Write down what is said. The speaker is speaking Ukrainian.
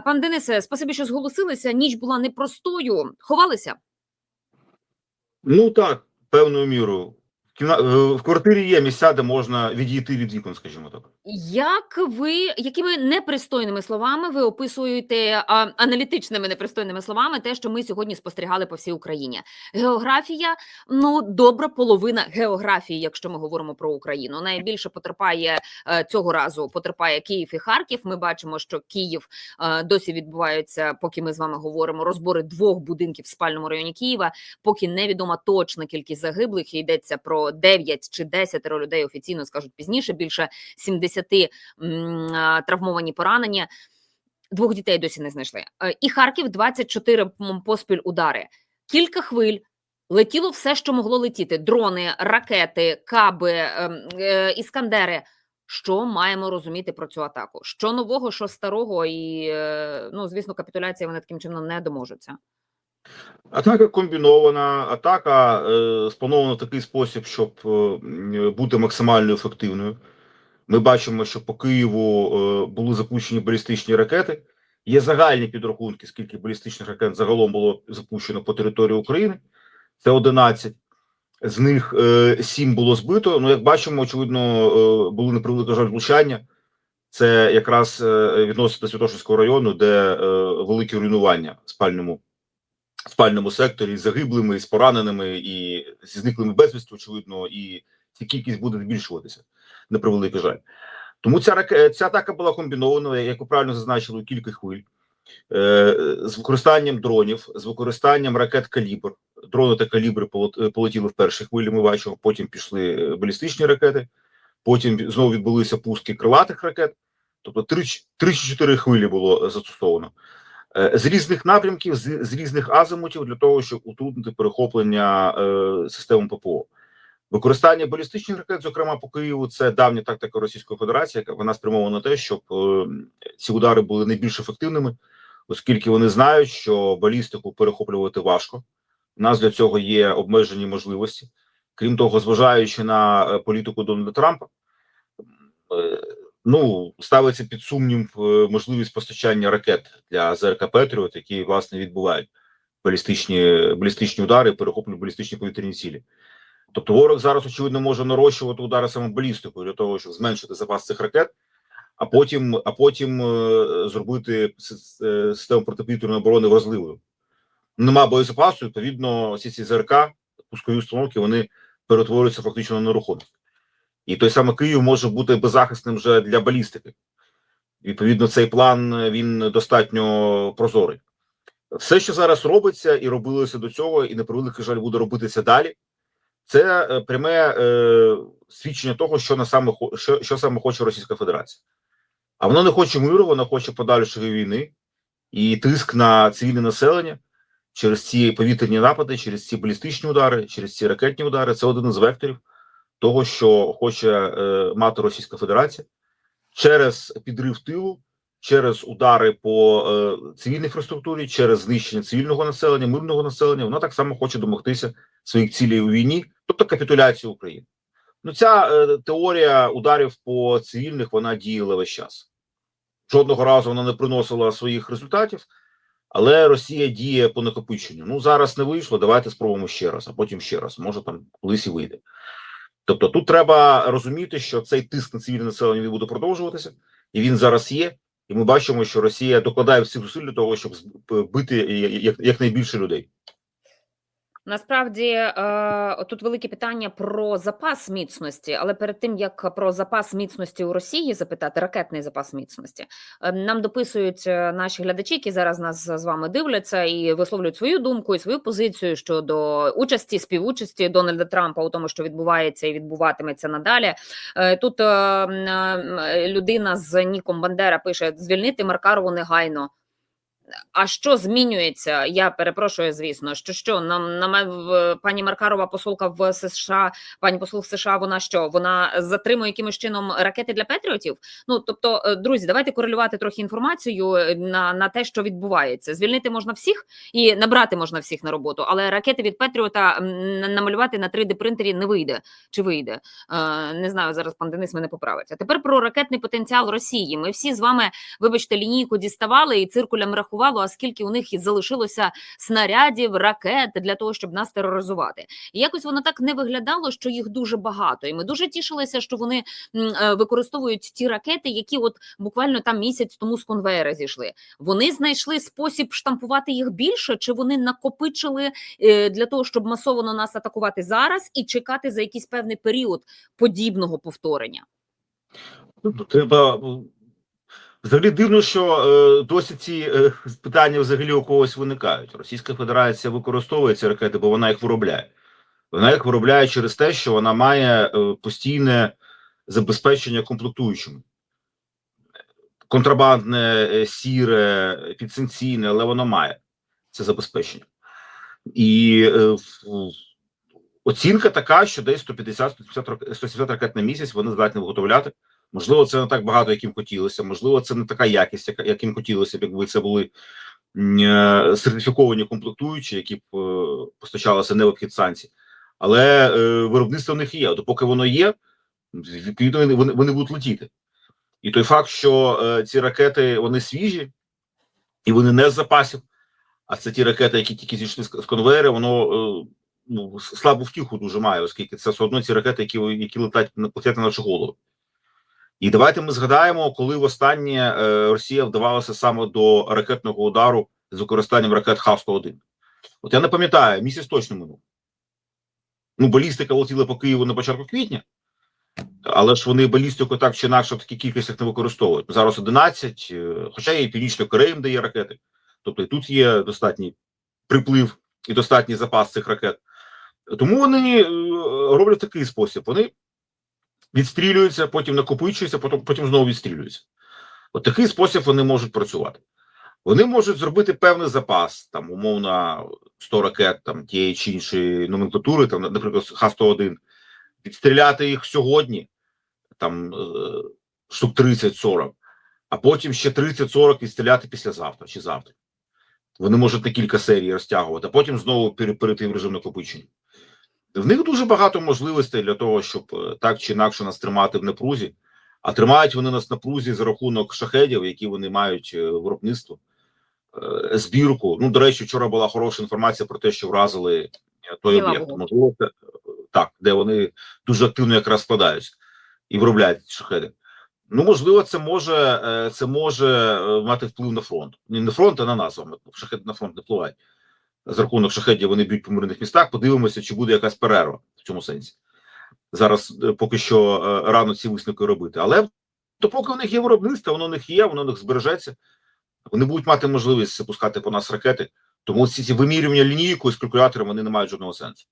Пан Денисе, спасибі, що зголосилися. Ніч була непростою. Ховалися? Ну так, певною мірою. Кімна... е, в квартирі є місця, де можна відійти від вікон, скажімо так. Як ви якими непристойними словами ви описуєте а, аналітичними непристойними словами те, що ми сьогодні спостерігали по всій Україні? Географія, ну добра половина географії, якщо ми говоримо про Україну. Найбільше потерпає е, цього разу. Потерпає Київ і Харків. Ми бачимо, що Київ е, досі відбуваються, поки ми з вами говоримо, розбори двох будинків в спальному районі Києва. Поки невідома точна кількість загиблих. і Йдеться про 9 чи 10 людей. Офіційно скажуть пізніше. Більше 70 травмовані поранені. Двох дітей досі не знайшли. Е, І Харків 24 м, поспіль удари. Кілька хвиль. Летіло все, що могло летіти: дрони, ракети, каби, ем, е, іскандери. Що маємо розуміти про цю атаку? Що нового, що старого, і е, ну звісно, капітуляція вони таким чином не доможуться. Атака комбінована, атака е, спланована в такий спосіб, щоб е, бути максимально ефективною. Ми бачимо, що по Києву е, були запущені балістичні ракети. Є загальні підрахунки, скільки балістичних ракет загалом було запущено по території України. Це 11. З них е, 7 було збито. Ну, як бачимо, очевидно, е, були на превеликий жаль влучання. Це якраз е, відноситься до Святошинського району, де е, великі руйнування спальному в спальному секторі загиблими, з пораненими, і зі зниклими безвісти, очевидно, і ця кількість буде збільшуватися на превеликий жаль. Тому ця раке- ця атака була комбінована, як ви правильно зазначили, у кілька хвиль е, з використанням дронів, з використанням ракет калібр. Дрони та калібри полет- полетіли в першій хвилі. Ми бачимо, потім пішли е, балістичні ракети, потім знову відбулися пуски крилатих ракет. Тобто три, ч- три чи чотири хвилі було е, застосовано. Е, з різних напрямків, з, з різних азимутів для того, щоб утруднити перехоплення е, системи ППО. Використання балістичних ракет, зокрема по Києву, це давня тактика Російської Федерації, яка вона спрямована на те, щоб е, ці удари були найбільш ефективними, оскільки вони знають, що балістику перехоплювати важко. У нас для цього є обмежені можливості. Крім того, зважаючи на е, політику Дональда Трампа, е, ну ставиться під сумнів е, можливість постачання ракет для ЗРК Петріот, які власне відбувають балістичні балістичні удари, перехоплюють балістичні повітряні цілі. Тобто ворог зараз очевидно може нарощувати удари саме балістикою для того, щоб зменшити запас цих ракет, а потім, а потім е, зробити е, систему протиповітряної оборони вразливою. Нема боєзапасу, відповідно, всі ці ЗРК, пускові установки, вони перетворюються фактично на нерухомість. І той самий Київ може бути беззахисним вже для балістики. Відповідно, цей план е, він достатньо прозорий. Все, що зараз робиться і робилося до цього, і на превеликий жаль буде робитися далі. Це е, пряме е, свідчення того, що на саме що, що саме хоче Російська Федерація. А вона не хоче миру, вона хоче подальшої війни і тиск на цивільне населення через ці повітряні напади, через ці балістичні удари, через ці ракетні удари. Це один із векторів того, що хоче е, мати Російська Федерація через підрив тилу, через удари по е, цивільній інфраструктурі, через знищення цивільного населення, мирного населення. Вона так само хоче домогтися своїх цілей у війні, тобто капітуляцію України. Ну, ця е, теорія ударів по цивільних вона діяла весь час. Жодного разу вона не приносила своїх результатів, але Росія діє по накопиченню. Ну зараз не вийшло. Давайте спробуємо ще раз, а потім ще раз. Може там колись і вийде. Тобто, тут треба розуміти, що цей тиск на цивільне населення він буде продовжуватися, і він зараз є. І ми бачимо, що Росія докладає всіх зусиль для того, щоб збити бити як, якнайбільше людей. Насправді е, тут велике питання про запас міцності, але перед тим як про запас міцності у Росії запитати ракетний запас міцності, е, нам дописують е, наші глядачі, які зараз нас з вами дивляться і висловлюють свою думку і свою позицію щодо участі співучасті Дональда Трампа у тому, що відбувається і відбуватиметься надалі. Тут людина з Ніком Бандера пише: звільнити Маркарову негайно. А що змінюється? Я перепрошую, звісно, що що нам на в- пані Маркарова, посолка в США, пані посол в США. Вона що вона затримує якимось чином ракети для Петріотів? Ну тобто, е, друзі, давайте корелювати трохи інформацію е, на, на те, що відбувається. Звільнити можна всіх і набрати можна всіх на роботу, але ракети від Петріота намалювати на 3D принтері не вийде. Чи вийде? Е, не знаю, зараз пан Денис мене поправить. А тепер про ракетний потенціал Росії. Ми всі з вами, вибачте, лінійку діставали і циркулем рахувало, а скільки у них залишилося снарядів, ракет для того, щоб нас тероризувати. І якось воно так не виглядало, що їх дуже багато. І ми дуже тішилися, що вони е, використовують ті ракети, які от буквально там місяць тому з конвеєра зійшли. Вони знайшли спосіб штампувати їх більше, чи вони накопичили е, для того, щоб масово на нас атакувати зараз і чекати за якийсь певний період подібного повторення. Ну, треба взагалі дивно, що е, досі ці е, питання взагалі у когось виникають. Російська Федерація використовує ці ракети, бо вона їх виробляє. Вона їх виробляє через те, що вона має е, постійне забезпечення комплектуючими. Контрабандне, сіре, підсанкційне, але воно має це забезпечення. І оцінка така, що десь 150-170 рак- 170 ракет на місяць вони здатні виготовляти. Можливо, це не так багато, як їм хотілося. Можливо, це не така якість, яка як хотілося б, якби це були е, сертифіковані комплектуючі, які б е, постачалися не в обхід санкцій. Але е, виробництво в них є. Допоки воно є, відповідно вони, вони, будуть летіти. І той факт, що ці ракети вони свіжі і вони не з запасів, а це ті ракети, які тільки зійшли з, конвейера, воно ну, слабу втіху дуже має, оскільки це все одно ці ракети, які, які летять летять на нашу голову. І давайте ми згадаємо, коли востаннє е, Росія вдавалася саме до ракетного удару з використанням ракет Х-101. От я не пам'ятаю, місяць точно минув. Ну, балістика летіла по Києву на початку квітня, але ж вони балістику так чи інакше в такій кількостях не використовують. Зараз 11, е, хоча і Північно Корея дає ракети. Тобто і тут є достатній приплив і достатній запас цих ракет. Тому вони е, роблять такий спосіб. Вони відстрілюються, потім накопичуються, потім, потім знову відстрілюються. От такий спосіб вони можуть працювати. Вони можуть зробити певний запас, там, умовно, 100 ракет там, тієї чи іншої номенклатури, там, наприклад, Х-101, відстріляти їх сьогодні, там, е, штук 30-40, а потім ще 30-40 відстріляти післязавтра чи завтра. Вони можуть на кілька серій розтягувати, а потім знову перейти в режим накопичення. В них дуже багато можливостей для того, щоб е, так чи інакше нас тримати в напрузі. А тримають вони нас в напрузі за рахунок шахедів, які вони мають е, виробництво, е, збірку. Ну, до речі, вчора була хороша інформація про те, що вразили той об'єкт. Можливо, це, так, де вони дуже активно якраз складаються і виробляють шахеди. Ну, можливо, це може, це може мати вплив на фронт. Не на фронт, а на нас. з. Шахеди на фронт не впливають. За рахунок шахедів вони б'ють по мирних містах. Подивимося, чи буде якась перерва в цьому сенсі. Зараз е, поки що е, рано ці висновки робити. Але то поки в них є виробництво, воно в них є, воно в них збережеться. Вони будуть мати можливість запускати по нас ракети. Тому ці ці вимірювання лінійкою з калькулятором вони не мають жодного сенсу.